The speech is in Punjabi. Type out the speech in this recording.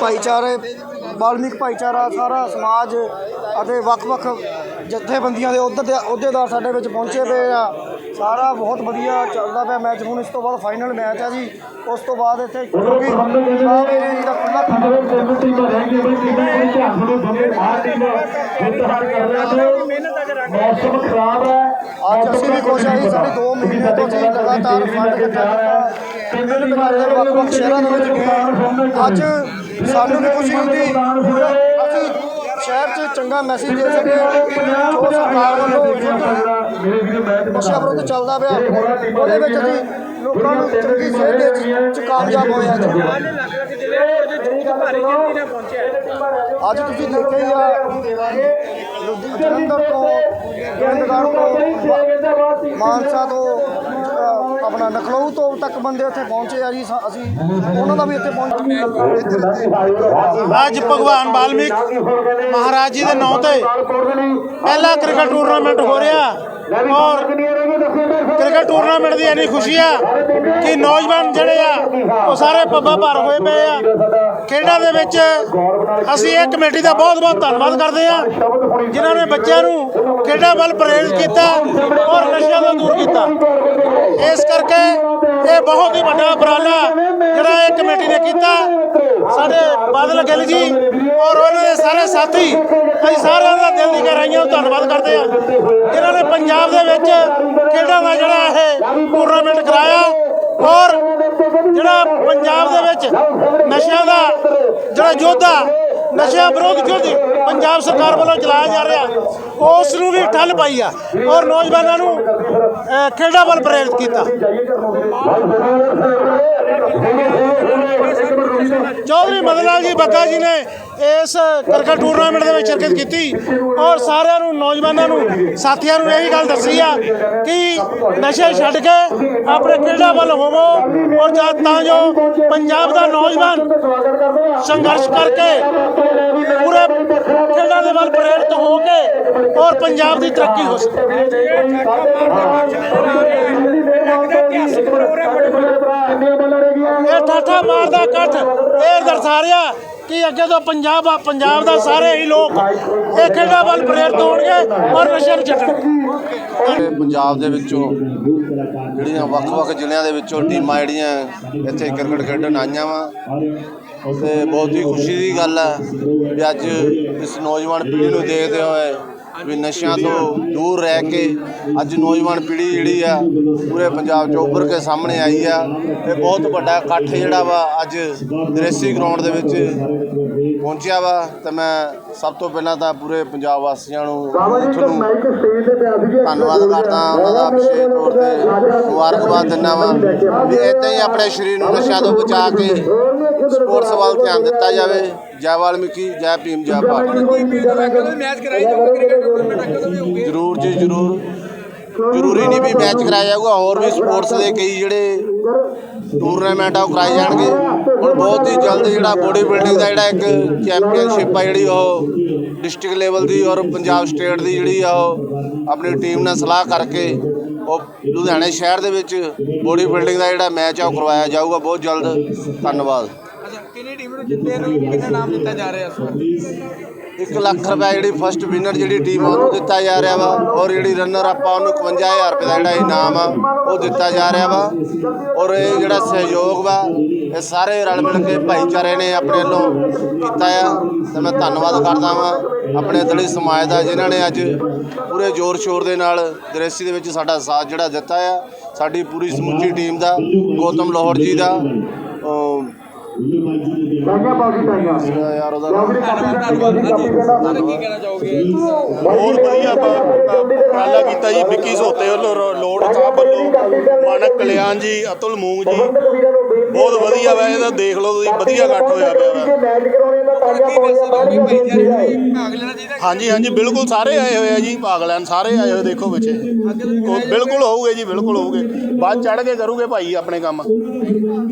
ਭਾਈਚਾਰੇ ਬਾਲਮਿਕ ਭਾਈਚਾਰਾ ਸਾਰਾ ਸਮਾਜ ਅਤੇ ਵੱਖ-ਵੱਖ ਜਥੇਬੰਦੀਆਂ ਦੇ ਅਹੁਦੇ ਅਹੁਦੇਦਾਰ ਸਾਡੇ ਵਿੱਚ ਪਹੁੰਚੇ ਪਏ ਆ। ਸਾਰਾ ਬਹੁਤ ਵਧੀਆ ਚੱਲਦਾ ਪਿਆ ਮੈਚ। ਹੁਣ ਇਸ ਤੋਂ ਬਾਅਦ ਫਾਈਨਲ ਮੈਚ ਆ ਜੀ। ਉਸ ਤੋਂ ਬਾਅਦ ਇੱਥੇ ਕਿਉਂਕਿ ਸਾਹਿਬ ਏਰੀਆ ਜੀ ਦਾ ਖੁੱਲਾ ਮੌਸਮ ਖਰਾਬ ਹੈ। ਅੱਜ ਅਸੀਂ ਵੀ ਖੁਸ਼ ਹਾਂ ਜੀ ਸਾਡੇ 2 ਮਹੀਨੇ ਤੋਂ ਅਸੀਂ ਲਗਾਤਾਰ ਫੰਡ ਇਕੱਠਾ ਵੱਖ-ਵੱਖ ਸ਼ਹਿਰਾਂ ਦੇ ਵਿੱਚ ਅੱਜ ਸਾਨੂੰ ਵੀ ਖੁਸ਼ੀ ਹੁੰਦੀ। ਅਸੀਂ ਸ਼ਹਿਰ 'ਚ ਚੰਗਾ ਮੈਸੇਜ ਦੇ ਸਕੇ ਜੋ ਸਰਕਾਰ ਵੱਲੋਂ ਮੇਰੇ ਵੀਰ ਮੈਚ ਨਸ਼ਾ ਵਿਰੁੱਧ ਚੱਲਦਾ ਪਿਆ। ਉਹਦੇ ਵਿੱਚ ਅਸੀਂ ਲੋਕਾਂ ਨੂੰ ਚੰਗੀ ਸੇਧ ਦੇ 'ਚ- ਕਾਮਯਾਬ ਹੋਏ ਅੱਜ ਅੱਜ ਤੁਸੀਂ ਦੇਖਿਆ ਹੀ ਆ ਲੁਧਿ- ਜਲੰਧਰ ਤੋਂ ਗੋਬਿੰਦਗੜ੍ਹ ਤੋਂ ਮਾਨਸਾ ਤੋਂ ਆਪਣਾ ਨਖਲਊ ਤੋਂ ਤੱਕ ਬੰਦੇ ਉੱਥੇ ਪਹੁੰਚੇ ਆ ਜੀ, ਸ- ਅਸੀਂ ਉਹਨਾਂ ਦਾ ਵੀ ਇੱਥੇ ਪਹੁੰਚ ਅੱਜ ਭਗਵਾਨ ਵਾਲਮੀਕ ਮਹਾਰਾਜ ਜੀ ਦੇ ਨਾਂ ਤੇ ਪਹਿਲਾ ਕ੍ਰਿਕਟ ਟੂਰਨਾਮੈਂਟ ਹੋ ਰਿਹਾ ਔਰ ਕ੍ਰਿਕਟ ਟੂਰਨਾਮੈਂਟ ਦੀ ਇੰਨੀ ਖੁਸ਼ੀ ਆ ਕਿ ਨੌਜਵਾਨ ਜਿਹੜੇ ਆ, ਉਹ ਸਾਰੇ ਪੱਬਾਂ ਭਰ ਹੋਏ ਪਏ ਆ। ਖੇਡਾਂ ਦੇ ਵਿੱਚ ਅਸੀਂ ਇਹ ਕਮੇਟੀ ਦਾ ਬਹੁਤ ਬਹੁਤ ਧੰਨਵਾਦ ਕਰਦੇ ਆ, ਜਿਨ੍ਹਾਂ ਨੇ ਬੱਚਿਆਂ ਨੂੰ ਖੇਡਾਂ ਵੱਲ ਪ੍ਰੇਰਿਤ ਕੀਤਾ ਔਰ ਨਸ਼ਿਆਂ ਤੋਂ ਦੂਰ ਕੀਤਾ। ਇਸ ਕਰਕੇ ਇਹ ਬਹੁਤ ਹੀ ਵੱਡਾ ਉਪਰਾਲਾ ਜਿਹੜਾ ਇਹ ਕਮੇਟੀ ਨੇ ਕੀਤਾ। ਸਾਡੇ ਬਾਦਲ ਗਿੱਲ ਜੀ ਔਰ ਉਹਨਾਂ ਦੇ ਸਾਰੇ ਸਾਥੀ, ਅਸੀਂ ਸਾਰਿਆਂ ਦਾ ਦਿਲ ਦੀ ਗਹਿਰਾਈਆਂ ਤੋਂ ਧੰਨਵਾਦ ਕਰਦੇ ਆ, ਜਿਨ੍ਹਾਂ ਨੇ ਪੰਜਾਬ ਦੇ ਵਿੱਚ ਖੇਡਾਂ ਦਾ ਜਿਹੜਾ ਇਹ ਟੂਰਨਾਮੈਂਟ ਕਰਾਇਆ ਔਰ ਜਿਹੜਾ ਪੰਜਾਬ ਦੇ ਵਿੱਚ ਨਸ਼ਿਆਂ ਦਾ ਜਿਹੜਾ ਯੋਧਾ ਨਸ਼ਿਆਂ ਵਿਰੋਧ ਯੁੱਧ ਪੰਜਾਬ ਸਰਕਾਰ ਵੱਲੋਂ ਚਲਾਇਆ ਜਾ ਰਿਹਾ, ਉਸ ਨੂੰ ਵੀ ਠੱਲ ਪਾਈ ਆ ਔਰ ਨੌਜਵਾਨਾਂ ਨੂੰ ਖੇਡਾਂ ਵੱਲ ਪ੍ਰੇਰਿਤ ਕੀਤਾ। ਚੌਧਰੀ ਮਦਨ ਲਾਲ ਜੀ ਬੱਗਾ ਜੀ ਨੇ ਇਸ ਕ੍ਰਿਕਟ ਟੂਰਨਾਮੈਂਟ ਦੇ ਵਿੱਚ ਸ਼ਿਰਕਤ ਕੀਤੀ ਔਰ ਸਾਰਿਆਂ ਨੂੰ, ਨੌਜਵਾਨਾਂ ਨੂੰ, ਸਾਥੀਆਂ ਨੂੰ ਇਹੀ ਗੱਲ ਦੱਸੀ ਆ ਕਿ ਨਸ਼ੇ ਛੱਡ ਕੇ ਆਪਣੇ ਖੇਡਾਂ ਵੱਲ ਹੋਵੋ ਔਰ ਜਦ ਤਾਂ ਜੋ ਪੰਜਾਬ ਦਾ ਨੌਜਵਾਨ ਸੰਘਰਸ਼ ਕਰਕੇ ਪੂਰੇ ਖੇਡਾਂ ਦੇ ਵੱਲ ਪ੍ਰੇਰਿਤ ਹੋ ਕੇ ਔਰ ਪੰਜਾਬ ਦੀ ਤਰੱਕੀ ਹੋ ਸਕੇ। ਇਹ ਠਾਠਾ ਮਾਰਦਾ ਇਕੱਠ। ਇਹ ਦਰਸਾ ਰਿਹਾ ਕਿ ਅੱਗੇ ਤੋਂ ਪੰਜਾਬ ਆ, ਪੰਜਾਬ ਦਾ ਸਾਰੇ ਹੀ ਲੋਕ ਇਹ ਖੇਡਾਂ ਵੱਲ ਪ੍ਰੇਰਿਤ ਹੋਣਗੇ ਔਰ ਨਸ਼ੇ ਨੂੰ ਛੱਡਣਗੇ। ਪੰਜਾਬ ਦੇ ਵਿੱਚੋਂ ਜਿਹੜੀਆਂ ਵੱਖ-ਵੱਖ ਜ਼ਿਲ੍ਹਿਆਂ ਦੇ ਵਿੱਚੋਂ ਟੀਮਾਂ ਜਿਹੜੀਆਂ ਇੱਥੇ ਕ੍ਰਿਕਟ ਖੇਡਣ ਆਈਆਂ ਵਾ ਤੇ ਬਹੁਤ ਹੀ ਖੁਸ਼ੀ ਦੀ ਗੱਲ ਹੈ ਵੀ ਅੱਜ ਇਸ ਨੌਜਵਾਨ ਪੀੜ੍ਹੀ ਨੂੰ ਦੇਖਦੇ ਹੋਏ ਵੀ ਨਸ਼ਿਆਂ ਤੋਂ ਦੂਰ ਰਹਿ ਕੇ ਅੱਜ ਨੌਜਵਾਨ ਪੀੜ੍ਹੀ ਜਿਹੜੀ ਆ, ਪੂਰੇ ਪੰਜਾਬ 'ਚ ਉੱਭਰ ਕੇ ਸਾਹਮਣੇ ਆਈ ਆ ਇਹ ਬਹੁਤ ਵੱਡਾ ਇਕੱਠ ਜਿਹੜਾ ਵਾ ਅੱਜ ਦ੍ਰੇਸੀ ਗਰਾਊਂਡ ਦੇ ਵਿੱਚ ਪਹੁੰਚਿਆ ਵਾ ਤੇ ਮੈਂ ਸਭ ਤੋਂ ਪਹਿਲਾਂ ਤਾਂ ਪੂਰੇ ਪੰਜਾਬ ਵਾਸੀਆਂ ਨੂੰ ਤੁਹਾਨੂੰ ਧੰਨਵਾਦ ਕਰਦਾ, ਉਹਨਾਂ ਦਾ ਵਿਸ਼ੇਸ਼ ਤੌਰ ਤੇ ਮੁਬਾਰਕਬਾਦ ਦਿੰਦਾ ਵਾ ਵੀ ਇੱਦਾਂ ਹੀ ਆਪਣੇ ਸਰੀਰ ਨੂੰ ਨਸ਼ਿਆਂ ਤੋਂ ਬਚਾ ਕੇ ਸਪੋਰਟਸ ਵੱਲ ਧਿਆਨ ਦਿੱਤਾ ਜਾਵੇ। ਜੈ ਵਾਲਮੀਕੀ ਜੈ ਭੀਮ ਜੈ ਭਾਰਤ। ਮੈਚ ਕਰਾਈ ਜ਼ਰੂਰ ਜੀ ਜ਼ਰੂਰ। ਜ਼ਰੂਰੀ ਨਹੀਂ ਵੀ ਮੈਚ ਕਰਾਇਆ ਜਾਊਗਾ ਹੋਰ ਵੀ ਸਪੋਰਟਸ ਦੇ ਕਈ ਜਿਹੜੇ ਟੂਰਨਾਮੈਂਟ ਆ ਉਹ ਕਰਾਏ ਜਾਣਗੇ। ਹੁਣ ਬਹੁਤ ਹੀ ਜਲਦ ਜਿਹੜਾ ਬੋਡੀ ਬਿਲਡਿੰਗ ਦਾ ਜਿਹੜਾ ਇੱਕ ਚੈਂਪੀਅਨਸ਼ਿਪ ਆ ਜਿਹੜੀ ਉਹ ਡਿਸਟ੍ਰਿਕਟ ਲੈਵਲ ਦੀ ਔਰ ਪੰਜਾਬ ਸਟੇਟ ਦੀ ਜਿਹੜੀ ਆ ਉਹ ਆਪਣੀ ਟੀਮ ਨਾਲ ਸਲਾਹ ਕਰਕੇ ਉਹ ਲੁਧਿਆਣੇ ਸ਼ਹਿਰ ਦੇ ਵਿੱਚ ਬੋਡੀ ਬਿਲਡਿੰਗ ਦਾ ਜਿਹੜਾ ਮੈਚ ਆ ਉਹ ਕਰਵਾਇਆ ਜਾਊਗਾ ਬਹੁਤ ਜਲਦ। ਧੰਨਵਾਦ। ਅੱਛਾ ਕਿੰਨੀ ਟੀਮ ਨੂੰ ਜਿੱਤੇ ਨੂੰ ਕਿੰਨਾ ਨਾਮ ਦਿੱਤਾ ਜਾ ਰਿਹਾ ਇਸ ਵਾਰ? 1 ਲੱਖ ਰੁਪਏ ਜਿਹੜੀ ਫਸਟ ਵਿਨਰ ਜਿਹੜੀ ਟੀਮ ਆ ਉਹਨੂੰ ਦਿੱਤਾ ਜਾ ਰਿਹਾ ਵਾ ਔਰ ਜਿਹੜੀ ਰਨਰ ਆਪਾਂ ਉਹਨੂੰ 51000 ਰੁਪਏ ਦਾ ਜਿਹੜਾ ਇਨਾਮ ਆ ਉਹ ਦਿੱਤਾ ਜਾ ਰਿਹਾ ਵਾ ਔਰ ਇਹ ਜਿਹੜਾ ਸਹਿਯੋਗ ਵਾ ਇਹ ਸਾਰੇ ਰਲ ਮਿਲ ਕੇ ਭਾਈਚਾਰੇ ਨੇ ਆਪਣੇ ਵੱਲੋਂ ਕੀਤਾ ਆ ਤੇ ਮੈਂ ਧੰਨਵਾਦ ਕਰਦਾ ਵਾਂ ਆਪਣੇ ਦਲਿਤ ਸਮਾਜ ਦਾ ਜਿਨ੍ਹਾਂ ਨੇ ਅੱਜ ਪੂਰੇ ਜ਼ੋਰ ਸ਼ੋਰ ਦੇ ਨਾਲ ਦ੍ਰੇਸੀ ਦੇ ਵਿੱਚ ਸਾਡਾ ਸਾਥ ਜਿਹੜਾ ਦਿੱਤਾ ਆ ਸਾਡੀ ਪੂਰੀ ਸਮੁੱਚੀ ਟੀਮ ਦਾ ਗੌਤਮ ਲਾਹੌਰ ਜੀ ਦਾ ਯਾਰ ਉਹਦਾ ਬਹੁਤ ਵਧੀਆ ਉਪਰਾਲਾ ਕੀਤਾ ਜੀ ਵਿੱਕੀ ਸੋਤੇ ਵੱਲੋਂ ਲੋੜ ਸਾਹਿਬ ਵੱਲੋਂ। ਮਾਨਕ ਕਲਿਆਣ ਜੀ ਅਤੁਲ ਮੂੰਗ ਜੀ। ਬਹੁਤ ਵਧੀਆ ਵਾ ਇਹਦਾ ਦੇਖ ਲਓ ਤੁਸੀਂ ਵਧੀਆ ਇਕੱਠ ਹੋਇਆ ਪਿਆ ਵਾ ਭਾਗ ਲੈਣਾ ਚਾਹੀਦਾ ਹਾਂਜੀ ਹਾਂਜੀ ਬਿਲਕੁਲ ਸਾਰੇ ਆਏ ਹੋਏ ਆ ਜੀ ਭਾਗ ਲੈਣ ਸਾਰੇ ਆਏ ਹੋਏ ਦੇਖੋ ਪਿੱਛੇ। ਉਹ ਬਿਲਕੁਲ ਹੋਊਗੇ ਜੀ ਬਿਲਕੁਲ ਹੋਊਗੇ। ਬਾਅਦ ਚੜ ਕੇ ਕਰੂਗੇ ਭਾਈ ਆਪਣੇ ਕੰਮ।